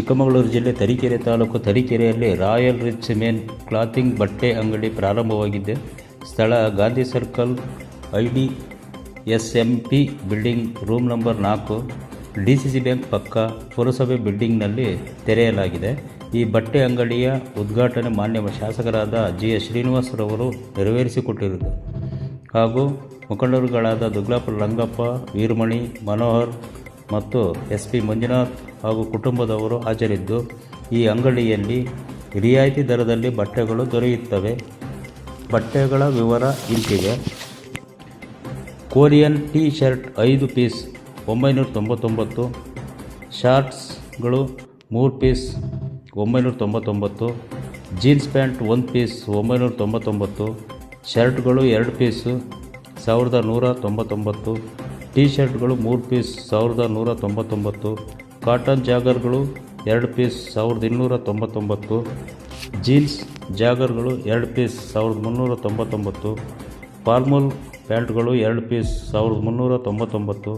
ಚಿಕ್ಕಮಗಳೂರು ಜಿಲ್ಲೆ ತರೀಕೆರೆ ತಾಲೂಕು ತರೀಕೆರೆಯಲ್ಲಿ royal rich men clothing ಬಟ್ಟೆ ಅಂಗಡಿ ಪ್ರಾರಂಭವಾಗಿದೆ ಸ್ಥಳ Gandhi circle I D S M P building room number ನಾಲ್ಕು ಡಿ ಸಿ ಸಿ ಬ್ಯಾಂಕ್ ಪಕ್ಕ ಪುರಸಭೆ ಬಿಲ್ಡಿಂಗ್ನಲ್ಲಿ ತೆರೆಯಲಾಗಿದೆ. ಈ ಬಟ್ಟೆ ಅಂಗಡಿಯ ಉದ್ಘಾಟನೆ ಮಾನ್ಯ ಶಾಸಕರಾದ ಜಿ ಎಸ್ ಶ್ರೀನಿವಾಸರವರು ನೆರವೇರಿಸಿಕೊಟ್ಟಿರುವುದು. ಹಾಗೂ ಮುಖಂಡರುಗಳಾದ ದುಗ್ಲಾಪುರ ರಂಗಪ್ಪ, ವೀರಮಣಿ, ಮನೋಹರ್ ಮತ್ತು ಎಸ್ ಪಿ ಮಂಜುನಾಥ್ ಹಾಗೂ ಕುಟುಂಬದವರು ಹಾಜರಿದ್ದು, ಈ ಅಂಗಡಿಯಲ್ಲಿ ರಿಯಾಯಿತಿ ದರದಲ್ಲಿ ಬಟ್ಟೆಗಳು ದೊರೆಯುತ್ತವೆ. ಬಟ್ಟೆಗಳ ವಿವರ ಇಂತಿದೆ. ಕೊರಿಯನ್ ಟೀ ಶರ್ಟ್ ಐದು ಪೀಸ್ ಒಂಬೈನೂರ ತೊಂಬತ್ತೊಂಬತ್ತು ಶಾರ್ಟ್ಸ್ಗಳು ಮೂರು ಪೀಸ್ ಒಂಬೈನೂರ ತೊಂಬತ್ತೊಂಬತ್ತು ಜೀನ್ಸ್ ಪ್ಯಾಂಟ್ ಒಂದು ಪೀಸ್ ಒಂಬೈನೂರ ತೊಂಬತ್ತೊಂಬತ್ತು ಶರ್ಟ್ಗಳು ಎರಡು ಪೀಸು ಸಾವಿರದ ನೂರ ತೊಂಬತ್ತೊಂಬತ್ತು. ಟೀ ಶರ್ಟ್ಗಳು ಮೂರು ಪೀಸ್ ಸಾವಿರದ ನೂರ ತೊಂಬತ್ತೊಂಬತ್ತು, ಕಾಟನ್ ಜಾಗರ್ಗಳು ಎರಡು ಪೀಸ್ ಸಾವಿರದ ಇನ್ನೂರ ತೊಂಬತ್ತೊಂಬತ್ತು, ಜೀನ್ಸ್ ಜಾಗರ್ಗಳು ಎರಡು ಪೀಸ್ ಸಾವಿರದ ಮುನ್ನೂರ ತೊಂಬತ್ತೊಂಬತ್ತು, ಫಾರ್ಮಲ್ ಪ್ಯಾಂಟ್ಗಳು ಎರಡು ಪೀಸ್ ಸಾವಿರದ ಮುನ್ನೂರ ತೊಂಬತ್ತೊಂಬತ್ತು,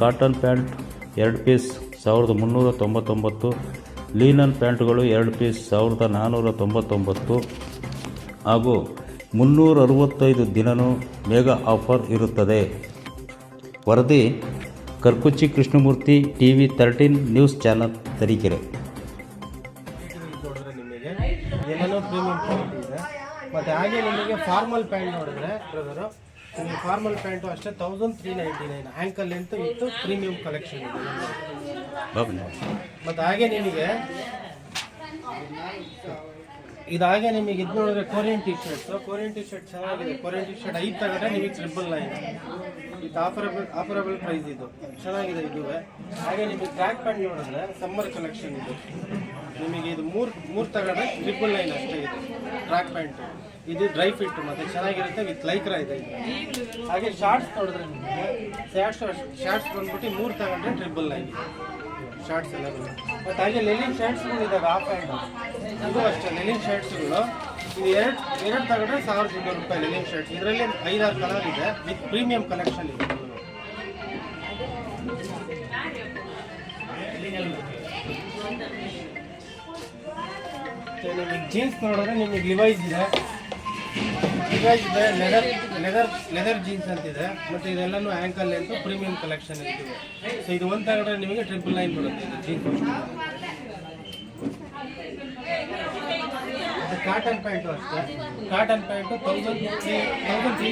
ಕಾಟನ್ ಪ್ಯಾಂಟ್ ಎರಡು ಪೀಸ್ ಸಾವಿರದ ಮುನ್ನೂರ ತೊಂಬತ್ತೊಂಬತ್ತು, ಲೀನನ್ ಪ್ಯಾಂಟ್ಗಳು ಎರಡು ಪೀಸ್ ಸಾವಿರದ ನಾನ್ನೂರ ತೊಂಬತ್ತೊಂಬತ್ತು ಹಾಗೂ ಮುನ್ನೂರ ಅರವತ್ತೈದು ದಿನವೂ ಮೇಗಾ ಆಫರ್ ಇರುತ್ತದೆ. ವರದಿ Karkuchchi Krishnamurthy T V thirteen news channel Tarikere. ನೋಡಿದ್ರೆ ನಿಮಗೆ ಎಲ್ಲನೂ ಪ್ರೀಮಿಯಂ ಕ್ವಾಲಿಟಿ ಇದೆ ಮತ್ತು ಹಾಗೆ ನಿಮಗೆ ಫಾರ್ಮಲ್ ಪ್ಯಾಂಟ್ ನೋಡಿದ್ರೆ ಬ್ರದರು ನಿಮಗೆ ಫಾರ್ಮಲ್ ಪ್ಯಾಂಟು ಅಷ್ಟೇ thousand three ninety nine ankle length with premium collection ಇದೆ ಮತ್ತು ಹಾಗೆ ನಿಮಗೆ ಇದಾಗೆ ನಿಮಗೆ ಇದು ನೋಡಿದ್ರೆ Korean T shirts Korean T shirt ಚೆನ್ನಾಗಿದೆ. ಕೊರಿಯನ್ ಟಿ ಶರ್ಟ್ ಐದು ತಗೊಂಡ್ರೆ ನಿಮಗೆ ಟ್ರಿಪಲ್ ನೈನ್ ಇದು ಆಫರಬಲ್ ಆಫರಬಲ್ ಪ್ರೈಸ್ ಇದು. ಚೆನ್ನಾಗಿದೆ ಇದು ಹಾಗೆ ನಿಮಗೆ ಟ್ರ್ಯಾಕ್ ಪ್ಯಾಂಟ್ ನೋಡಿದ್ರೆ ಸಮ್ಮರ್ ಕಲೆಕ್ಷನ್ ಇದು. ನಿಮಗೆ ಇದು ಮೂರು ಮೂರು ತಗೊಂಡ್ರೆ ಟ್ರಿಬಲ್ ನೈನ್ ಅಷ್ಟೇ ಇದು. ಟ್ರ್ಯಾಕ್ ಪ್ಯಾಂಟ್ ಇದು ಡ್ರೈ ಫಿಟ್ ಮತ್ತೆ ಚೆನ್ನಾಗಿರುತ್ತೆ ವಿತ್ ಲೈಕ್ರ ಇದೆ ಇದು. ಹಾಗೆ ಶಾರ್ಟ್ಸ್ ನೋಡಿದ್ರೆ ನಿಮಗೆ ಶಾರ್ಟ್ಸ್ ಶಾರ್ಟ್ಸ್ ಬಂದ್ಬಿಟ್ಟು ಮೂರು ತಗೊಂಡ್ರೆ ಟ್ರಿಬಲ್ ನೈನ್ ಶಾರ್ಟ್ಸ್ ಎಲ್ಲ ಬಟ್ ಹಾಗೆ ಲೆಲಿನ್ ಶರ್ಟ್ಸ್ಗಳು ಇದಾವೆ ಆಫ್ ಹ್ಯಾಂಡ್ ಇದು ಅಷ್ಟೇ ಲೆಲಿನ್ ಶರ್ಟ್ಸ್ಗಳು ಇದು ಎರಡು ಎರಡು ತಗೊಂಡ್ರೆ ಸಾವಿರದ ಇನ್ನೂರು ರೂಪಾಯಿ ಲೆಲಿನ್ ಶರ್ಟ್ಸ್ ಇದರಲ್ಲಿ ಐದಾರು ಕಲರ್ ಇದೆ ವಿತ್ ಪ್ರೀಮಿಯಂ ಕಲೆಕ್ಷನ್ ಇದೆ. ನಿಮಗೆ ಜೀನ್ಸ್ ನೋಡಿದ್ರೆ ನಿಮಗೆ ಲಿವೈಸ್ ಇದೆ. ಲಿವೈಸ್ ಇದೆ ಲೆದರ್ ಲೆದರ್ ಲೆದರ್ ಜೀನ್ಸ್ ಅಂತಿದೆ ಮತ್ತು ಇದೆಲ್ಲನೂ ಆ್ಯಂಕಲ್ ಅಂತ ಪ್ರೀಮಿಯಂ ಕಲೆಕ್ಷನ್ ಇರ್ತೀವಿ ಸೊ ಇದು ಒಂದು ತಗೊಂಡ್ರೆ ನಿಮಗೆ ಟ್ರಿಪಲ್ ನೈನ್ ಬರುತ್ತೆ ಜೀನ್ಸ್ ಕಾಟನ್ ಪ್ಯಾಂಟು ಅಷ್ಟೇ. Cotton pant thousand three thousand three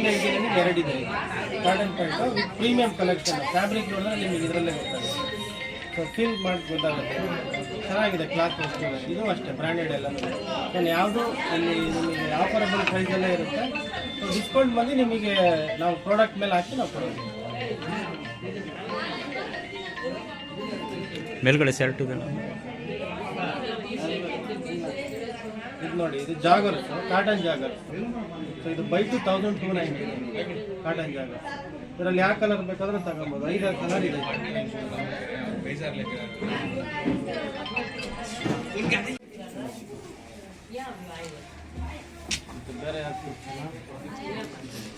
ಎರಡಿದೆ ಇದೆ cotton pant premium collection fabric ನೋಡಿದ್ರೆ ನಿಮಗೆ ಇದರಲ್ಲೇ ಗೊತ್ತಾಗುತ್ತೆ. ಸೊ ಫೀಲ್ ಮಾಡಿ ಗೊತ್ತಾಗುತ್ತೆ ಚೆನ್ನಾಗಿದೆ ಕ್ಲಾತ್ ವಸ್ತು ಇದು ಅಷ್ಟೇ ಬ್ರ್ಯಾಂಡೆಡ್ ಎಲ್ಲ. ನಾನು ಯಾವುದು ಅಲ್ಲಿ ನಿಮಗೆ ಆಫರಬಲ್ ಎಲ್ಲ ಇರುತ್ತೆ. ಸೊ ಡಿಸ್ಕೌಂಟ್ ಬಂದು ನಿಮಗೆ ನಾವು ಪ್ರಾಡಕ್ಟ್ ಮೇಲೆ ಹಾಕಿ ನಾವು ಕೊಡೋದು. ಮೇಲ್ಗಡೆ ಶರ್ಟ್ ಇದೆ ಇದು ನೋಡಿ ಇದು ಜಾಗರ್ಸ್ ಕಾಟನ್ ಜಾಗರ್. ಸೊ ಇದು buy two thousand two ninety cotton jogger. ಇದರಲ್ಲಿ ಯಾವ ಕಲರ್ ಬೇಕಾದ್ರೆ ತಗೊಬೋದು. ಐದಾರು ಕಲರ್ ಇದೆ.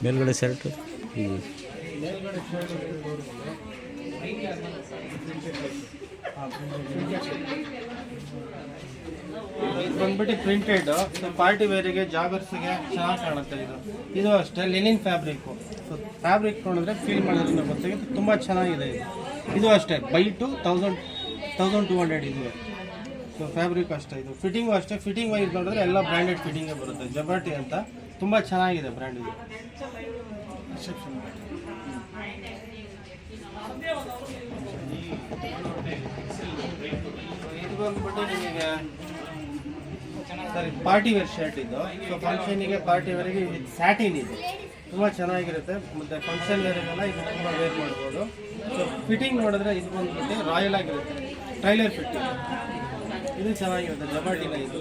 ಮೇಲ್ಗಡೆ ಶರ್ಟ್. ಬಂದ್ಬಿಟ್ಟು ಪ್ರಿಂಟೆಡ್ ಪಾರ್ಟಿ ವೇರಿಗೆ ಜಾಗರ್ಸ್ಗೆ ಚೆನ್ನಾಗಿ ಕಾಣುತ್ತೆ ಇದು. ಇದು ಅಷ್ಟೇ ಲಿನಿನ್ ಫ್ಯಾಬ್ರಿಕ್ ಸೊ ಫ್ಯಾಬ್ರಿಕ್ ನೋಡಿದ್ರೆ ಫೀಲ್ ಮಾಡೋದ್ರಿಂದ ಗೊತ್ತಾಗುತ್ತೆ. ತುಂಬ ಚೆನ್ನಾಗಿದೆ ಇದು. ಇದು ಅಷ್ಟೇ buy two thousand thousand two hundred ಇದು. ಸೊ ಫ್ಯಾಬ್ರಿಕ್ ಅಷ್ಟೇ ಇದು. ಫಿಟ್ಟಿಂಗು ಅಷ್ಟೇ ಫಿಟ್ಟಿಂಗ್ ವೈಸ್ ನೋಡಿದ್ರೆ ಎಲ್ಲ ಬ್ರ್ಯಾಂಡೆಡ್ ಫಿಟ್ಟಿಂಗೇ ಬರುತ್ತೆ. ಜಬರ್ಟಿ ಅಂತ. ತುಂಬ ಚೆನ್ನಾಗಿದೆ ಬ್ರ್ಯಾಂಡ್ ಇದು. ಪಾರ್ಟಿ ವೇರ್ ಶರ್ಟ್ ಇದು. ಸೊ ಫಂಕ್ಷನಿಗೆ ಪಾರ್ಟಿ ವೇರಿಗೆ ಸ್ಯಾಟಿನ್ ಇದು. ತುಂಬ ಚೆನ್ನಾಗಿರುತ್ತೆ. ಮತ್ತು ಫಂಕ್ಷನ್ ವೇರಿಗೆಲ್ಲ ಇದು ತುಂಬ ವೇರ್ ಮಾಡ್ಬೋದು. ಸೊ ಫಿಟ್ಟಿಂಗ್ ನೋಡಿದ್ರೆ ಇದು ಬಂದ್ಬಿಟ್ಟು ರಾಯಲ್ ಆಗಿರುತ್ತೆ. ಟೈಲರ್ ಫಿಟ್ಟಿಂಗ್ ಇದು ಚೆನ್ನಾಗಿರುತ್ತೆ. ಜಬಾಟಿನ ಇದು.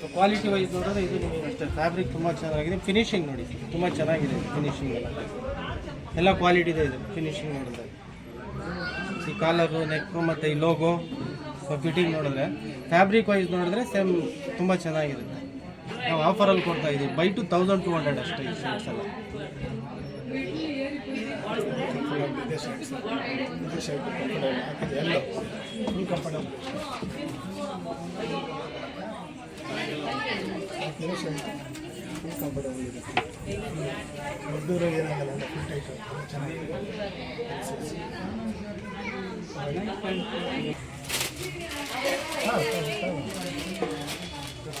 ಸೊ ಕ್ವಾಲಿಟಿ ವೈಸ್ ನೋಡಿದ್ರೆ ಇದು ನಿಮಗೆ ಅಷ್ಟೇ. ಫ್ಯಾಬ್ರಿಕ್ ತುಂಬ ಚೆನ್ನಾಗಿದೆ. ಫಿನಿಶಿಂಗ್ ನೋಡಿ. ತುಂಬ ಚೆನ್ನಾಗಿದೆ ಫಿನಿಶಿಂಗ್ ಎಲ್ಲ. ಎಲ್ಲ ಕ್ವಾಲಿಟಿ ಇದೆ ಇದು. ಫಿನಿಶಿಂಗ್ ನೋಡಿದ್ರೆ. ಈ ಕಾಲರು ನೆಕ್ಕು ಮತ್ತು ಈ ಲೋಗೋ ಸೊ ಫಿಟ್ಟಿಂಗ್ ನೋಡಿದ್ರೆ. ಫ್ಯಾಬ್ರಿಕ್ ವೈಸ್ ನೋಡಿದ್ರೆ ಸೇಮ್ ತುಂಬ ಚೆನ್ನಾಗಿರುತ್ತೆ. ನಾವು ಆಫರಲ್ಲಿ ಕೊಡ್ತಾ ಇದ್ದೀವಿ. Buy two thousand two hundred ಅಷ್ಟೇ ಈ ಶರ್ಟ್ಸ್ ಎಲ್ಲ. ಏನಾಗಲ್ಲ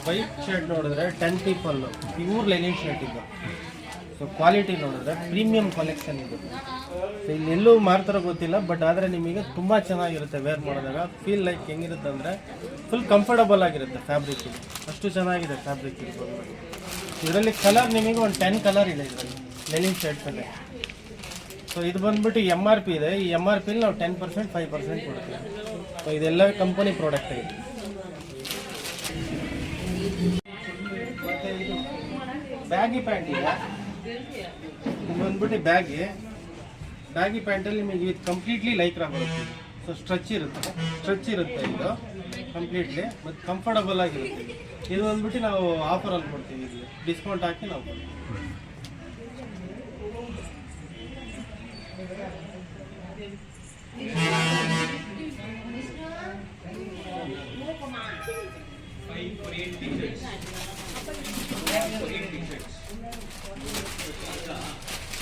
ವೈಟ್ ಶರ್ಟ್ ನೋಡಿದ್ರೆ ten people pure linen shirt ಇದು? ಸೊ ಕ್ವಾಲಿಟಿ ನೋಡಿದ್ರೆ ಪ್ರೀಮಿಯಂ ಕಲೆಕ್ಷನ್ ಇದು. ಸೊ ಇಲ್ಲಿ ಎಲ್ಲೂ ಮಾರ್ತಾರೋ ಗೊತ್ತಿಲ್ಲ ಬಟ್ ಆದರೆ ನಿಮಗೆ ತುಂಬ ಚೆನ್ನಾಗಿರುತ್ತೆ ವೇರ್ ಮಾಡಿದಾಗ. ಫೀಲ್ ಲೈಕ್ ಹೆಂಗಿರುತ್ತೆ ಅಂದರೆ ಫುಲ್ ಕಂಫರ್ಟಬಲ್ ಆಗಿರುತ್ತೆ ಫ್ಯಾಬ್ರಿಕ್ ಅಷ್ಟು ಚೆನ್ನಾಗಿದೆ ಫ್ಯಾಬ್ರಿಕ್ ಇದು. ಇದರಲ್ಲಿ ಕಲರ್ ನಿಮಗೆ ಒಂದು ಟೆನ್ ಕಲರ್ ಇದೆ ಇದರಲ್ಲಿ ಲೆನಿನ್ ಶರ್ಟ್ಸಲ್ಲಿ ಸೊ ಇದು ಬಂದ್ಬಿಟ್ಟು ಎಂ ಆರ್ ಪಿ ಇದೆ. ಈ ಎಂ ಆರ್ ಪಿಲಿ ನಾವು ಟೆನ್ ಪರ್ಸೆಂಟ್ ಫೈವ್ ಪರ್ಸೆಂಟ್ ಕೊಡ್ತೀವಿ. ಸೊ ಇದೆಲ್ಲ ಕಂಪನಿ ಪ್ರಾಡಕ್ಟ್ ಇದೆ. ಬ್ಯಾಗಿ ಪ್ಯಾಂಟ್ ಇದೆ ಇದು ಬಂದ್ಬಿಟ್ಟು ಬ್ಯಾಗಿ. ಬ್ಯಾಗಿ ಪ್ಯಾಂಟಲ್ಲಿ ನಿಮಗೆ ಇದು ಕಂಪ್ಲೀಟ್ಲಿ ಲೈಕ್ರಾ ಬರುತ್ತೆ ಸೊ ಸ್ಟ್ರೆಚ್ ಇರುತ್ತೆ. ಸ್ಟ್ರೆಚ್ ಇರುತ್ತೆ ಇದು. ಕಂಪ್ಲೀಟ್ಲಿ ಮತ್ತು ಕಂಫರ್ಟಬಲ್ ಆಗಿರುತ್ತೆ. ಇದು ಬಂದ್ಬಿಟ್ಟು ನಾವು ಆಫರಲ್ಲಿ ಕೊಡ್ತೀವಿ ಇಲ್ಲಿ. ಡಿಸ್ಕೌಂಟ್ ಹಾಕಿ ನಾವು ಕೊಡ್ತೀವಿ.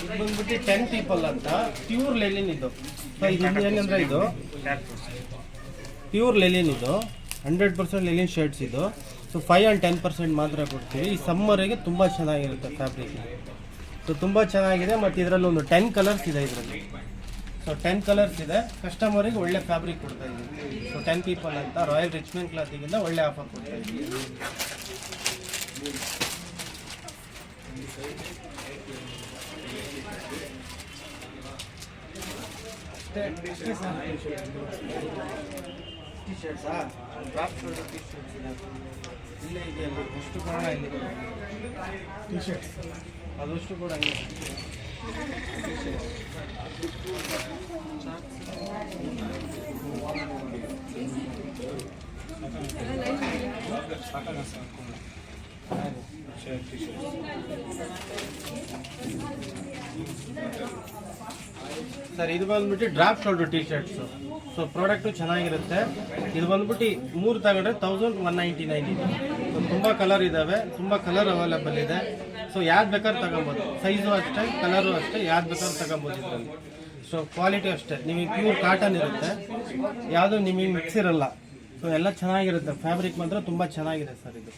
ಇದು ಬಂದ್ಬಿಟ್ಟು ಟೆನ್ ಪೀಪಲ್ ಅಂತ ಪ್ಯೂರ್ ಲೆಲಿನ್ ಇದು. ಸೊ ಇದು ಏನಂದ್ರೆ ಇದು. ಪ್ಯೂರ್ ಲೆಲಿನ್ ಇದು. ಹಂಡ್ರೆಡ್ ಪರ್ಸೆಂಟ್ ಲೆಲಿನ್ ಶರ್ಟ್ಸ್ ಇದು. So five and ten percent ಮಾತ್ರ ಕೊಡ್ತೀವಿ. ಈ ಸಮ್ಮರಿಗೆ ತುಂಬ ಚೆನ್ನಾಗಿರುತ್ತೆ ಫ್ಯಾಬ್ರಿಕ್ ಸೊ ತುಂಬ ಚೆನ್ನಾಗಿದೆ ಮತ್ತು ಇದರಲ್ಲಿ ಒಂದು ಟೆನ್ ಕಲರ್ಸ್ ಇದೆ ಇದರಲ್ಲಿ. ಸೊ ಟೆನ್ ಕಲರ್ಸ್ ಇದೆ. ಕಸ್ಟಮರಿಗೆ ಒಳ್ಳೆ ಫ್ಯಾಬ್ರಿಕ್ ಕೊಡ್ತಾ ಇದ್ದೀವಿ. ಸೊ ಟೆನ್ ಪೀಪಲ್ ಅಂತ ರಾಯಲ್ ರಿಚ್ಮೆಂಟ್ ಕ್ಲಾತಿಗಿಂತ ಒಳ್ಳೆ ಆಫರ್ ಕೊಡ್ತಾ ಇದ್ದೀವಿ ಅಷ್ಟೇ ಅಷ್ಟೇ ಸರ್ ಟಿ ಶರ್ಟ್ಸಾ ಡ್ರಾಪ್ ಶೋಲ್ಡರ್ ಟಿ ಶರ್ಟ್ಸ್ ಇದೆ ಇಲ್ಲೇ ಇದೆಯಲ್ಲ ಅಷ್ಟು ಕೂಡ ಇಲ್ಲಿ ಟಿ ಶರ್ಟ್ಸ್ ಅದಷ್ಟು ಕೂಡ ಹಂಗೆ ಟಿ ಶರ್ಟ್ಸ್ ಸರ್ ಇದು ಬಂದ್ಬಿಟ್ಟು drop shoulder T shirts so product ಚೆನ್ನಾಗಿರುತ್ತೆ. ಇದು ಬಂದ್ಬಿಟ್ಟು ಮೂರು ತಗೊಂಡ್ರೆ ತೌಸಂಡ್ ಒನ್ ನೈಂಟಿ ನೈನ್ ಇದೆ. ಸೊ ತುಂಬ ಕಲರ್ ಇದ್ದಾವೆ ತುಂಬ ಕಲರ್ ಅವೈಲೇಬಲ್ ಇದೆ. ಸೊ ಯಾವ್ದು ಬೇಕಾದ್ರೂ ತಗೊಬೋದು. ಸೈಜು ಅಷ್ಟೇ ಕಲರು ಅಷ್ಟೇ, ಯಾವ್ದು ಬೇಕಾದ್ರೂ ತಗೊಬೋದು ಇದರಲ್ಲಿ. ಸೊ ಕ್ವಾಲಿಟಿ ಅಷ್ಟೇ. ನಿಮಗೆ ಪ್ಯೂರ್ ಕಾಟನ್ ಇರುತ್ತೆ. ಯಾವುದು ನಿಮಗೆ ಮಿಕ್ಸ್ ಇರಲ್ಲ. ಸೊ ಎಲ್ಲ ಚೆನ್ನಾಗಿರುತ್ತೆ. ಫ್ಯಾಬ್ರಿಕ್ ಮಾತ್ರ ತುಂಬ ಚೆನ್ನಾಗಿದೆ ಸರ್ ಇದು.